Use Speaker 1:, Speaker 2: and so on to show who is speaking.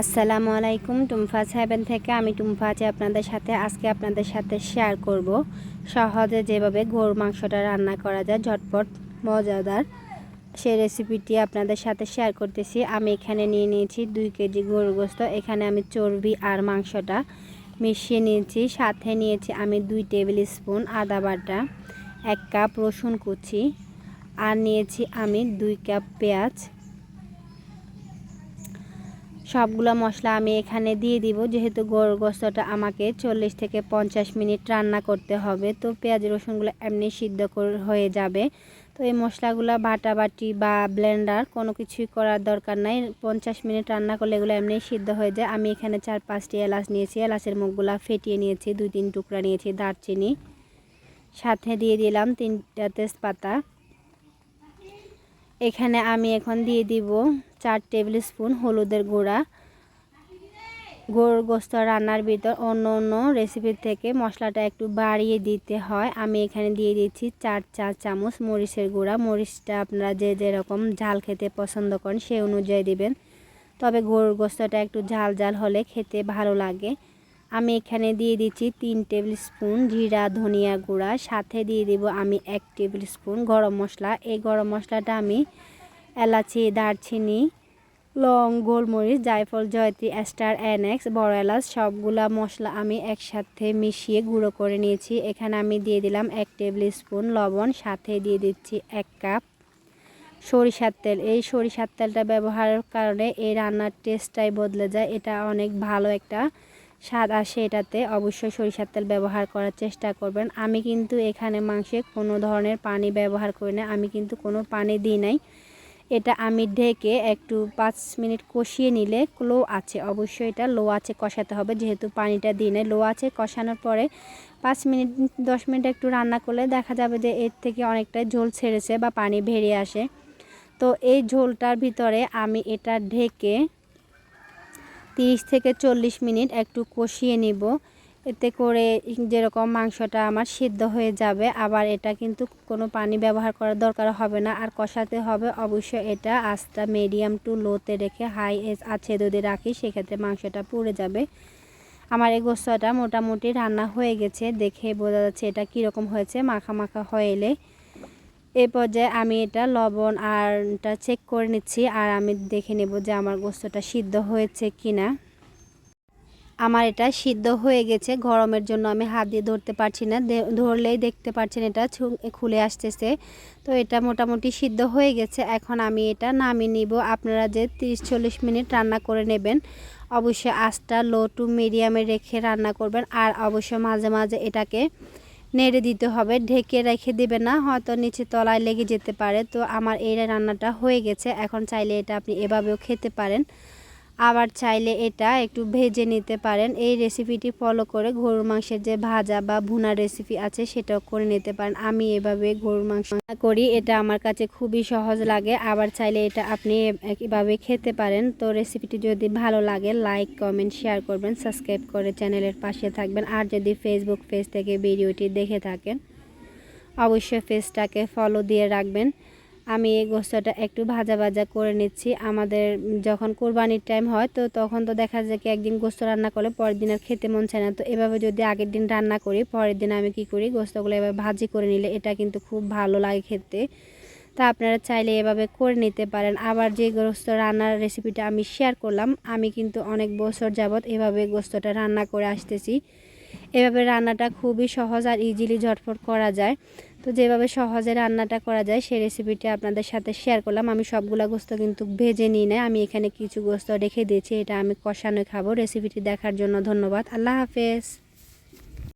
Speaker 1: আসসালামু আলাইকুম, টুমফা সাহেবেন থেকে আমি টুমফা আছি আপনাদের সাথে, আজকে আপনাদের সাথে শেয়ার করব। সহজে যেভাবে গরুর মাংসটা রান্না করা যায়, ঝটপট, মজাদার সেই রেসিপিটি আপনাদের সাথে শেয়ার করতেছি। আমি এখানে নিয়ে নিয়েছি দুই কেজি গরুর গোস্ত, এখানে আমি চর্বি আর মাংসটা মিশিয়ে নিয়েছি। সাথে নিয়েছি আমি দুই টেবিল স্পুন আদা বাটা, এক কাপ রসুন কুচি, আর নিয়েছি আমি দুই কাপ পেঁয়াজ সবগুলো মশলা আমি এখানে দিয়ে দিব। যেহেতু গরুর গোস্তটা আমাকে চল্লিশ থেকে পঞ্চাশ মিনিট রান্না করতে হবে, তো পেঁয়াজ, রসুনগুলো এমনি সিদ্ধ হয়ে যাবে। তো এই মশলাগুলো বাটাবাটি বা ব্লেন্ডার কোনো কিছুই করার দরকার নাই। পঞ্চাশ মিনিট রান্না করলে এগুলো এমনি সিদ্ধ হয়ে যায়। আমি এখানে চার পাঁচটি এলাচ নিয়েছি। এলাচের মুখগুলো ফেটিয়ে নিয়েছি, দুই তিন টুকরা নিয়েছি দারচিনি। সাথে দিয়ে দিলাম তিনটা তেজপাতা। এখানে আমি এখন দিয়ে দিব চার টেবিল স্পুন হলুদের গুঁড়া গরুর গোস্ত রান্নার ভিতর অন্য অন্য রেসিপির থেকে মশলাটা একটু বাড়িয়ে দিতে হয়। আমি এখানে দিয়ে দিচ্ছি চার চা চামচ মরিচের গুঁড়া। মরিচটা আপনারা যে যেরকম ঝাল খেতে পছন্দ করেন সেই অনুযায়ী দিবেন। তবে গরুর গোস্তটা একটু ঝাল ঝাল হলে খেতে ভালো লাগে। আমি এখানে দিয়ে দিচ্ছি তিন টেবিল স্পুন জিরা ধনিয়া গুঁড়া। সাথে দিয়ে দিব আমি এক টেবিল স্পুন গরম মশলা। এই গরম মশলাটা আমি এলাচি, দারচিনি, লং, গোলমরিচ, জায়ফল, জয়ত্রী স্টার এনএক্স, বড় এলাচ, সবগুলা মশলা আমি একসাথে মিশিয়ে গুঁড়ো করে নিয়েছি। এখানে আমি দিয়ে দিলাম এক টেবিল স্পুন লবণ, সাথে দিয়ে দিচ্ছি এক কাপ সরিষার তেল। এই সরিষার তেলটা ব্যবহারের কারণে এই রান্নার টেস্টটাই বদলে যায়। এটা অনেক ভালো একটা স্বাদ আসে এটাতে। অবশ্যই সরিষার তেল ব্যবহার করার চেষ্টা করবেন। আমি কিন্তু এখানে মাংসে কোনো ধরনের পানি ব্যবহার করি না। আমি কিন্তু কোনো পানি দিই নাই। এটা আমি ঢেকে একটু পাঁচ মিনিট কষিয়ে নিলে লো আছে। অবশ্যই এটা লো আছে কষাতে হবে, যেহেতু পানিটা দিই নাই লো আছে কষানোর পরে পাঁচ মিনিট, দশ মিনিট একটু রান্না করলে দেখা যাবে যে এর থেকে অনেকটা ঝোল ছেড়েছে বা পানি বেরিয়ে আসে। তো এই ঝোলটার ভিতরে আমি এটা ঢেকে তিরিশ থেকে চল্লিশ মিনিট একটু কষিয়ে নিব। এতে করে যেরকম মাংসটা আমার সিদ্ধ হয়ে যাবে, আবার এটা কিন্তু কোনো পানি ব্যবহার করার দরকার হবে না। আর কষাতে হবে অবশ্যই এটা আস্তা মিডিয়াম টু লোতে রেখে হাই এস আছে যদি রাখি, সেক্ষেত্রে মাংসটা পুড়ে যাবে। আমার এই গোস্তটা মোটামুটি রান্না হয়ে গেছে, দেখে বোঝা যাচ্ছে এটা কীরকম হয়েছে, মাখা মাখা হয়ে এলে। এই পর্যায়ে আমি এটা লবণ আর চেক করে নিচ্ছি, আর আমি দেখে নেব যে আমার গোস্তটা সিদ্ধ হয়েছে কিনা। আমার এটা সিদ্ধ হয়ে গেছে, গরমের জন্য আমি হাত দিয়ে ধরতে পারছি না ধরলেই দেখতে পাচ্ছেন এটা খুলে আসতেছে। তো এটা মোটামুটি সিদ্ধ হয়ে গেছে, এখন আমি এটা নামিয়ে নিব। আপনারা যে তিরিশ চল্লিশ মিনিট রান্না করে নেবেন, অবশ্যই আঁচটা লো টু মিডিয়ামে রেখে রান্না করবেন আর অবশ্যই মাঝে মাঝে এটাকে নেড়ে দিতে হবে, ঢেকে রেখে দেবে না, হয়তো নিচে তলায় লেগে যেতে পারে। তো আমার এই রান্নাটা হয়ে গেছে, এখন চাইলে এটা আপনি এভাবেও খেতে পারেন। আবার চাইলে এটা একটু ভেজে নিতে পারেন। এই রেসিপিটি ফলো করে গরুর মাংসের যে ভাজা বা ভুনা রেসিপি আছে, সেটাও করে নিতে পারেন। আমি এভাবে গরুর মাংস করি, এটা আমার কাছে খুবই সহজ লাগে। আবার চাইলে এটা আপনি এভাবে খেতে পারেন। তো রেসিপিটি যদি ভালো লাগে লাইক কমেন্ট শেয়ার করবেন। সাবস্ক্রাইব করে চ্যানেলের পাশে থাকবেন। আর যদি ফেসবুক পেজ থেকে ভিডিওটি দেখে থাকেন, অবশ্যই পেজটাকে ফলো দিয়ে রাখবেন। আমি এই গোস্তটা একটু ভাজা ভাজা করে নিচ্ছি। আমাদের যখন কোরবানির টাইম হয়, তো তখন তো দেখা যায় কি একদিন গোস্ত রান্না করলে পরের দিন আর খেতে মন চায় না। তো এভাবে যদি আগের দিন রান্না করি, পরের দিন আমি কি করি, গোস্তগুলো এভাবে ভাজি করে নিলে এটা কিন্তু খুব ভালো লাগে খেতে। তা আপনারা চাইলে এভাবে করে নিতে পারেন। আবার যে গোস্ত রান্নার রেসিপিটা আমি শেয়ার করলাম, আমি কিন্তু অনেক বছর যাবৎ এভাবে গোস্তটা রান্না করে আসতেছি। এভাবে রান্নাটা খুবই সহজ আর ইজিলি ঝটফট করা যায়। তো যেভাবে সহজে রান্নাটা করা যায়, সেই রেসিপিটি আপনাদের সাথে শেয়ার করলাম। আমি সবগুলা গোস্ত কিন্তু ভেজে নিই না আমি এখানে কিছু গোস্ত রেখে দিয়েছি। এটা আমি কষানো খাব। রেসিপিটি দেখার জন্য ধন্যবাদ। আল্লাহ হাফেজ।